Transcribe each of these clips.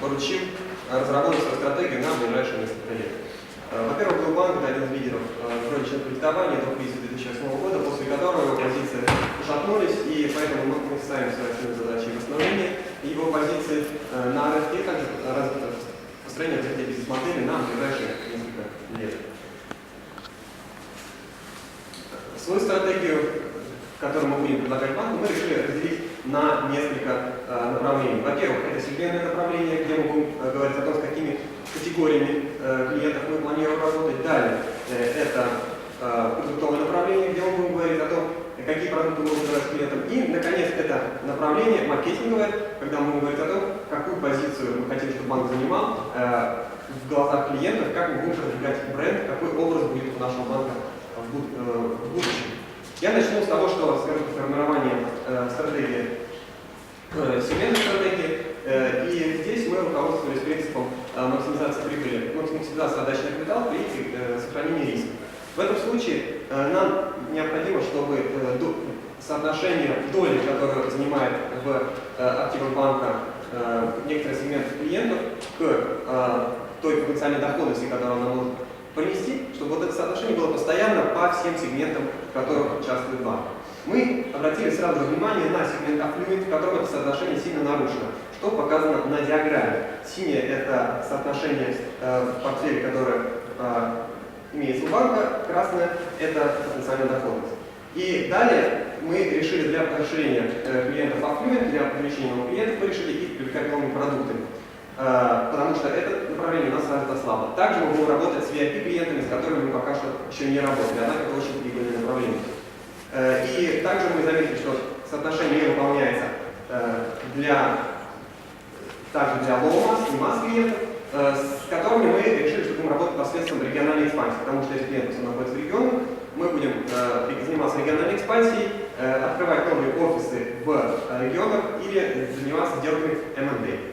поручил разработать свою стратегию на ближайшие несколько лет. Э, Во-первых, Глобанк это один из лидеров э, члена кредитования до кризиса 2008 года, после которого его позиции ушатнулись, и поэтому мы, ставим свои основные задачи восстановления его позиции э, на рынке, также построение этой бизнес-модели на ближайшие несколько лет. Свою стратегию, которую мы будем предлагать банку, мы решили разделить на несколько э, направлений. Во-первых, это сегментное направление, где мы будем э, говорить о том, с какими категориями э, клиентов мы планируем работать. Далее, э, это э, продуктовое направление, где мы будем говорить о том, какие продукты мы продавать клиентам. И, наконец, это направление маркетинговое, когда мы будем говорить о том, какую позицию мы хотим, чтобы банк занимал э, в глазах клиентов, как мы будем продвигать бренд, какой образ будет у нашего банка в, буд- э, в будущем. Я начну с того, что скажу про формирование э, стратегии, э, сегментной стратегии. Э, и здесь мы руководствовались принципом э, максимизации прибыли, максимизации отдачи на капитал при э, сохранении риска. В этом случае э, нам необходимо, чтобы э, до- соотношение доли, которое занимает в э, активах банка э, некоторый сегмент клиентов, к э, той потенциальной доходности, которую она может принести, чтобы вот это соотношение было постоянно по всем сегментам, в которых участвует банк. Мы обратили сразу внимание на сегмент Affluent, в котором это соотношение сильно нарушено, что показано на диаграмме. Синее – это соотношение э, в портфеле, которое э, имеется у банка, красное – это потенциальная доходность. И далее мы решили для расширения э, клиентов Affluent, для привлечения новых клиентов, мы решили их привлекать новыми продуктами. Э, потому что это направление у нас развито слабо. Также мы будем работать с VIP-клиентами, с которыми мы пока что еще не работали, однако очень прибыльное направление. Э, И также мы заметили, что соотношение не выполняется э, для, также для mass и масс клиентов, э, с которыми мы решили, что будем работать посредством региональной экспансии, потому что если клиент находится в регионах, мы будем заниматься региональной экспансией, открывать новые офисы в регионах или заниматься сделками M&A.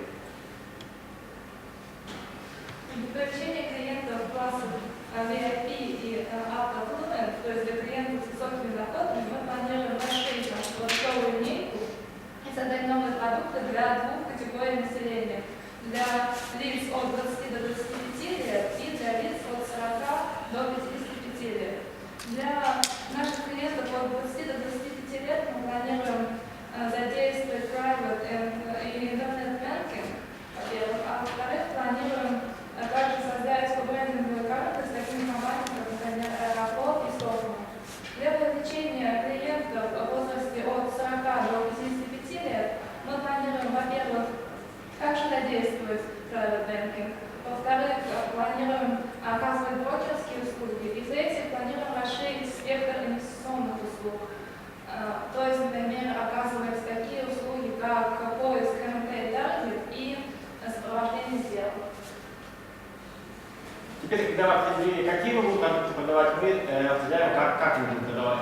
Привлечение клиентов классов э, VIP и автофлуент, то есть для клиентов с высокими доходами, мы планируем расширить нашу продуктовую линейку и создать новые продукты для двух категорий населения. Для лиц от 20 до 25 лет и для лиц от 40 до 55 лет. Для наших клиентов от 20 до 25 лет мы планируем э, задействовать private and, э, и интернет-банкинг, во-первых, а во-вторых, планируем а также создать брендинговые карты с такими компаниями, как, например, Аэрофлот и Стофман. Для привлечения клиентов в возрасте от 40 до 55 лет мы планируем, во-первых, также banking, во-вторых, планируем оказывать брокерские услуги, и в-третьих, планируем расширить спектр инвестиционных услуг. А, То есть, например, оказывать такие услуги, как поиск МТ таргет и сопровождение сделок. Теперь, когда вы определили, какие вы продукты продавать, мы э, определяем, как, как мы будем продавать.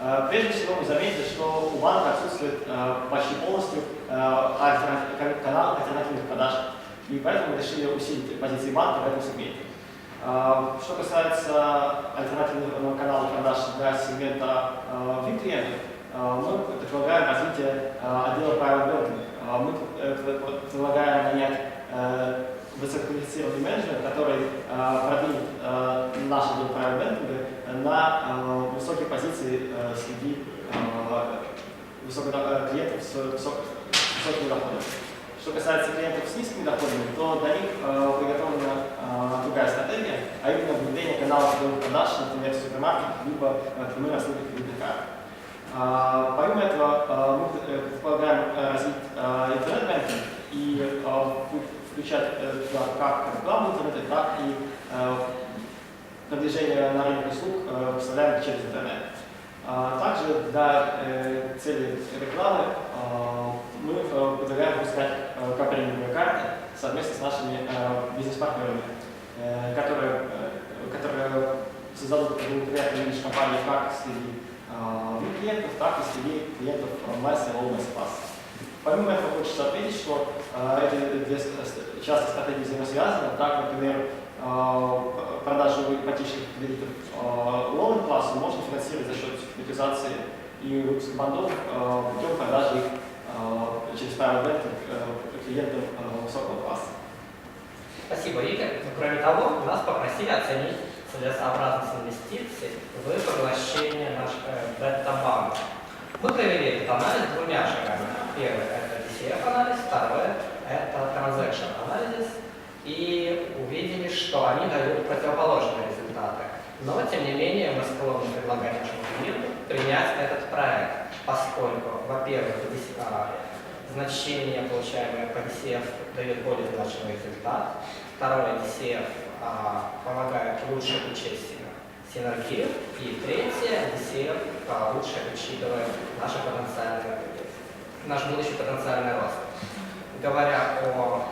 Э, прежде всего, вы заметите, что у банка отсутствует э, почти полностью э, канал альтернативных продаж. И поэтому мы решили усилить позиции банка в этом сегменте. Э, что касается альтернативного канала продаж для сегмента э, VIP-клиентов, э, мы предлагаем развитие отдела private banking. Мы предлагаем нанять высококвалифицированный менеджмент, который продвинет наш отдел private banking на высокие позиции среди э, клиентов с высокими доходами. Что касается клиентов с низкими доходами, то для них э, приготовлена э, другая стратегия, а именно внедрение каналов продаж, например, в супермаркет, либо э, прямые расследования кредитных карт. А, Помимо этого, э, мы э, предполагаем э, развить э, интернет-банкинг и э, включать э, как рекламу в интернете, так и э, продвижение на рынок услуг э, представляем через интернет. А Также для э, цели рекламы э, мы э, предлагаем выпускать э, капремиумные карты совместно с нашими э, бизнес-партнерами, э, которые, которые создадут благоприятный имидж компании как среди э, клиентов, так и среди клиентов массы и mass класса. Помимо этого хочется отметить, что эти две часто стратегии взаимосвязаны. Так, например, продажу ипотечных кредитов low класса можно финансировать за счет секуритизации и выпуска бандов путем продажи их через private banking э, клиентам э, высокого класса. Кроме того, нас попросили оценить целесообразность инвестиций в поглощение нашего бета-банка. Мы провели этот анализ двумя шагами. Первый – это DCF-анализ, второе – это Transaction анализ. И увидели, что они дают противоположные результаты. Но, тем не менее, мы склонны предлагать нашему клиенту принять этот проект, поскольку, во-первых, а, значение, получаемое по DCF, дает более значимый результат. Второе, DCF а, помогает лучше учесть синергию. И третье, DCF а, лучше учитывает наши потенциальные, наш будущий потенциальный рост. Говоря о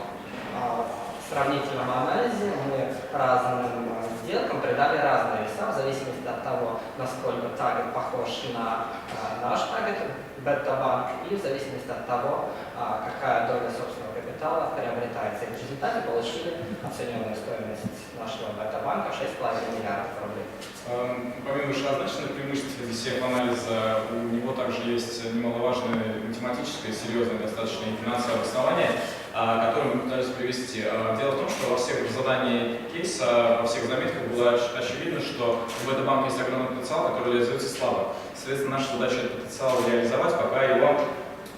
а, сравнительном анализе, мы разным а, сделкам придали разные веса в зависимости от того, насколько таргет похож на а, наш таргет, бета-банк, и в зависимости от того, а, какая доля собственного капитала приобретается. И в результате получили оцененную стоимость нашего бета-банка 6,5 миллиардов рублей. Эм, Помимо вышеозначенных преимуществ DCF-анализа, у него также есть немаловажное математическое, серьезное достаточно и финансовое обоснование, а, которое мы пытались привести. А, Дело в том, что во всех задании кейса, во всех заметках было оч- очевидно, что в этом банке есть огромный потенциал, который реализуется слабо. Соответственно, наша задача этот потенциал реализовать, пока его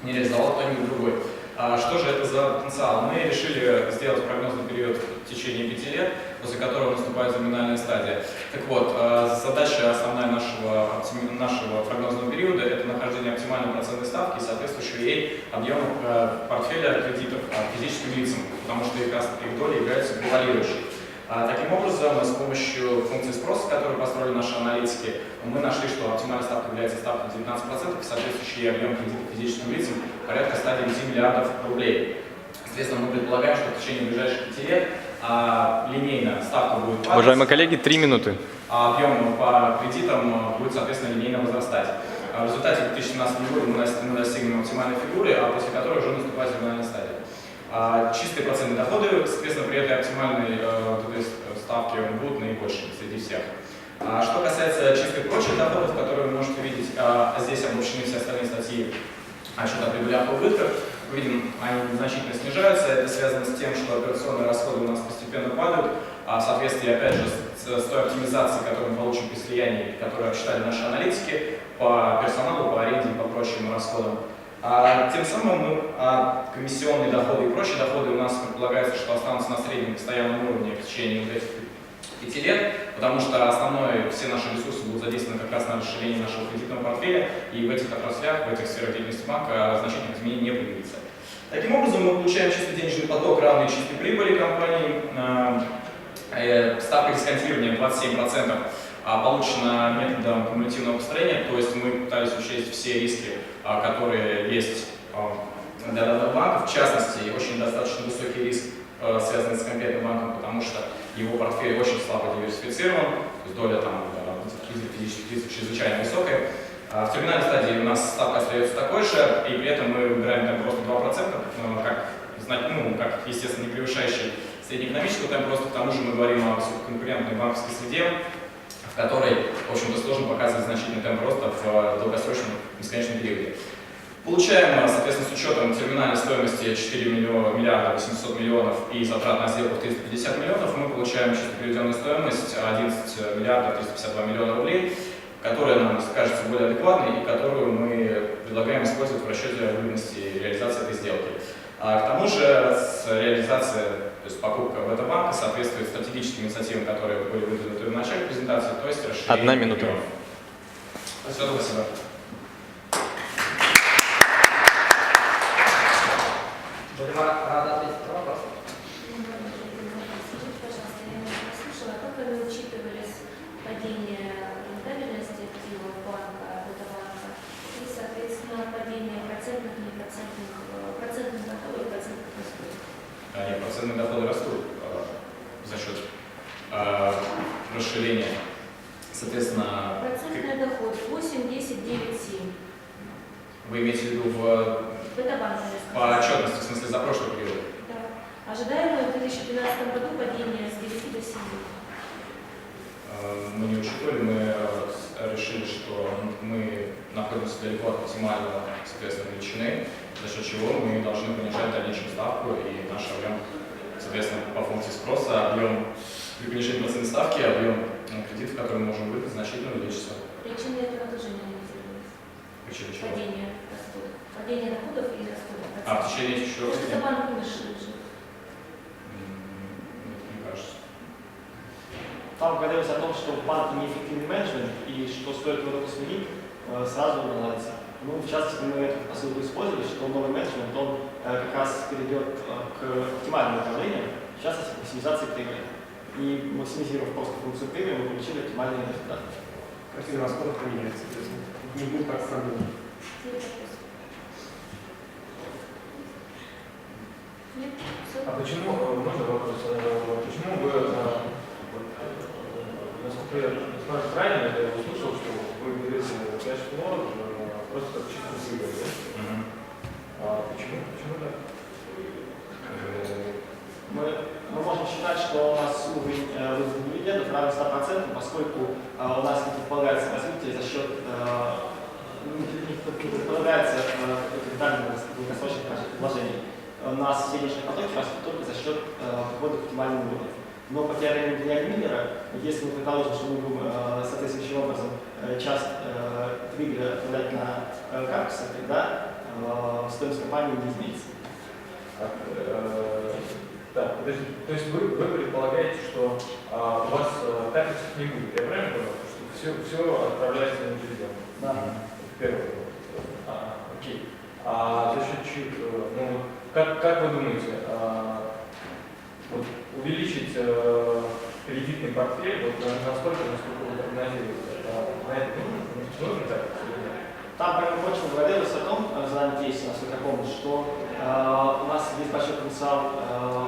не реализовал кто-нибудь другой. А Что же это за потенциал? Мы решили сделать прогнозный период в течение пяти лет, после которого наступает терминальная стадия. Так вот, э, задача основная нашего, нашего прогнозного периода – это нахождение оптимальной процентной ставки и соответствующего ей объема э, портфеля кредитов э, физическим лицам, потому что их, их доля является превалирующей. А, Таким образом, с помощью функции спроса, которую построили наши аналитики, мы нашли, что оптимальная ставка является ставкой 19% и соответствующий объем кредитов физическим лицам порядка 109 миллиардов рублей. Соответственно, мы предполагаем, что в течение ближайших пяти лет а, линейно ставка будет падать, Уважаемые коллеги, три минуты. а объем по кредитам а, будет, соответственно, линейно возрастать. А В результате в 2017 году мы достигнем оптимальной фигуры, а после которой уже наступает терминальная стадия. А Чистые процентные доходы, соответственно, при этой оптимальной э, вот этой ставке будут наибольшими среди всех. А Что касается чистых прочих доходов, которые вы можете видеть, а, здесь обобщены все остальные статьи отчета о прибылях и убытках. Видим, они значительно снижаются. Это связано с тем, что у нас постепенно падают, а в соответствии, опять же, с, с той оптимизацией, которую мы получим при слиянии, которую обсчитали наши аналитики, по персоналу, по аренде и по прочим расходам. А, тем самым мы, а, комиссионные доходы и прочие доходы у нас предполагается, что останутся на среднем постоянном уровне в течение вот этих пяти лет, потому что основное, все наши ресурсы будут задействованы как раз на расширение нашего кредитного портфеля, и в этих отраслях, в этих сферах деятельности банка значительных изменений не появится. Таким образом, мы получаем чистый денежный поток, равный чистой прибыли компании. А, э, Ставка дисконтирования 27% а, получена методом кумулятивного построения, то есть мы пытались учесть все риски, а, которые есть а, для данного банка, в частности, очень достаточно высокий риск, э, связанный с конкретным банком, потому что его портфель очень слабо диверсифицирован, то есть доля там э, физических лиц чрезвычайно высокая. А В терминальной стадии у нас ставка остается такой же, и при этом мы выбираем темп просто 2%, э, как, ну, как естественно, не превышающий среднеэкономического темпа роста. К тому же мы говорим о высококонкурентной банковской среде, в которой, в общем-то, сложно показывать значительный темп роста в э, долгосрочном бесконечном периоде. Получаем, э, соответственно, с учетом терминальной стоимости 4 миллиона, миллиарда 800 миллионов и затрат на сделку в 350 миллионов, мы получаем чисто переведенную стоимость 11 миллиардов 352 миллиона рублей, которая нам кажется более адекватной и которую мы предлагаем использовать в расчете выгодности реализации этой сделки. А к тому же с реализацией, то есть покупка в это банка соответствует стратегическим инициативам, которые были выдвинуты в начале презентации, то есть расширение Одна минута. Все, спасибо. Будем рады ответить на вопрос. Скажите, пожалуйста, я не послушала, как вы учитывались падение рентабельности активов банка, банка и, соответственно, падение процентных, непроцентных, э, процентных доходов и процентных расходов? А, Нет, процентные доходы растут э, за счет э, расширения. Соответственно, Процентный доход 8, 10, 9, 7. вы имеете в виду в, Это банк, по отчетности, в смысле за прошлый период? Да. Ожидаемое в 2012 году падение с 9 до 7. Э, Мы не учитывали, мы решили, что мы находимся далеко от оптимального, соответственно, величины, за счет чего мы должны понижать дальнейшую ставку и наш объем, соответственно, по функции спроса объем при понижении процентной ставки, объем э, кредитов, которые мы можем выдать, значительно увеличится. Причины этого тоже не анализировались. Причина чего? Падение расходов. Падение доходов и расходов. А в течение что лет? банк не Там говорилось о том, что в банке неэффективный менеджмент и что стоит его только сменить, сразу наладится. Ну, в частности, мы эту посылку использовали, что новый менеджмент, он как раз перейдет к оптимальному управлению, в частности, к максимизации прибыли. И максимизировав просто функцию прибыли, мы получили оптимальный результат. Картина расходов поменяется, соответственно. Не будет так все. А почему, э, можно вопрос, э, почему вы, э, насколько я понимаю, правильно я услышал, что вы берете кэшфлоу э, просто как чисто прибыль, да? А почему? Почему так? Мы, мы можем считать, что у нас уровень э, вызванных дивидендов равен 100%, поскольку э, у нас не предполагается развитие за счет э, не не предполагается э, капитальных долгосрочных вложений. У нас денежные потоки растут только за счет э, прихода к оптимальному уровню. Но по теореме Гениали Миллера, если мы предположим, что мы будем э, соответствующим образом э, часть э, двигателя отправлять на э, капексы, тогда э, стоимость компании не изменится. а, э, Так, подожди. То есть вы, вы предполагаете, что а, у вас э, капексов не будет, я правильно понял? Что все, все отправляется на дивиденд? Да. Первый вопрос. А, окей. А за счет э, ну, как, как вы думаете, а, вот, увеличить э, кредитный портфель, вот на- насколько, вы прогнозируете, а, на это нужно, нужно так? Там прямо почему говорилось о том, э, за кейсе, насколько я помню, что э, у нас есть большой потенциал э,